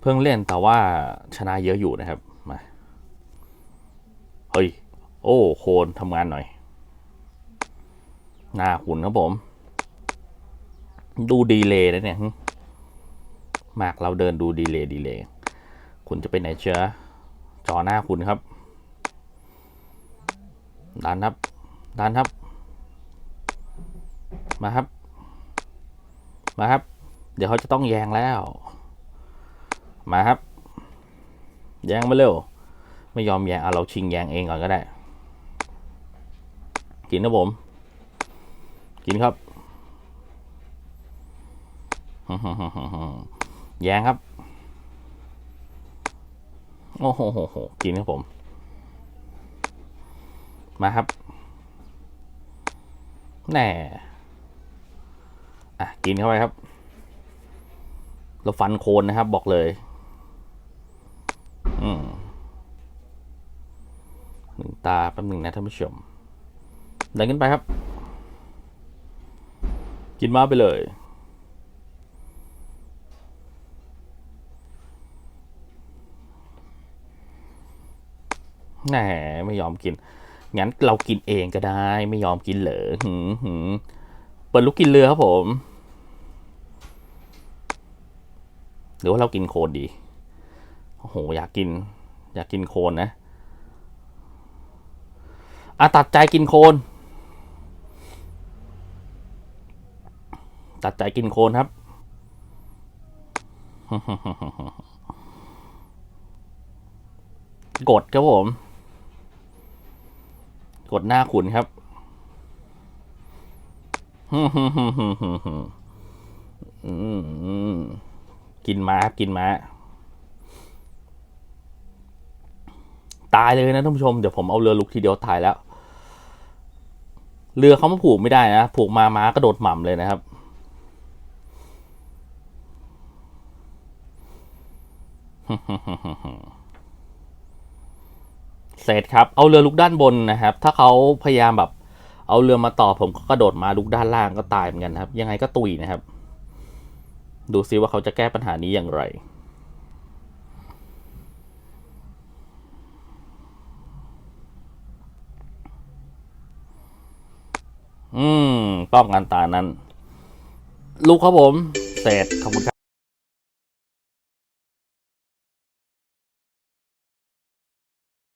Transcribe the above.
เพิ่งเล่นแต่ว่าชนะเยอะอยู่นะครับ มา เฮ้ย โอ้ โคนทำงานหน่อย หน้าขุนครับผม ดูดีเลย์นะเนี่ยมากเราเดินดูดีเลย์ดีเลย์คุณจะไปไหนเชื้อจอหน้าคุณครับดันครับดันครับ มาครับ มาครับ เดี๋ยวเขาจะต้องแยงแล้ว มาครับ แยงมาเร็ว ไม่ยอมแยงเอาเราชิงแยงเองก่อนก็ได้ กินนะผม กินครับแยงครับ โอ้โหกินครับผม มาครับแน่อะ กินเข้าไปครับ เราฟันโคนนะครับ บอกเลย อืม หนึ่งตาแป๊บหนึ่งนะท่านผู้ชมดินขึ้นไปครับ กินมาไปเลยแหมไม่ยอมกิน งั้นเรากินเองก็ได้ ไม่ยอมกินเหรอหืมหืมเปิดลูกกินเรือครับผม หรือว่าเรากินโคนดี โอ้โห อยากกิน อยากกินโคนนะ อะตัดใจกินโคน ตัดใจกินโคนครับ กดครับผม กดหน้าขุนครับ กินม้าครับกินม้าตายเลยนะท่านผู้ชม เดี๋ยวผมเอาเรือลุกทีเดียวตายแล้ว เรือเขามาผูกไม่ได้นะผูกมาม้ากระโดดหม่ำเลยนะครับ เสร็จครับ เอาเรือลุกด้านบนนะครับ ถ้าเขาพยายามแบบเอาเรือมาต่อผมก็กระโดดมาลุกด้านล่างก็ตายเหมือนกันครับ ยังไงก็ตุยนะครับ ดูซิว่าเขาจะแก้ปัญหานี้อย่างไร อื มป้องกันตานั้น ลูกครับผม เสร็จขอบคุณครับ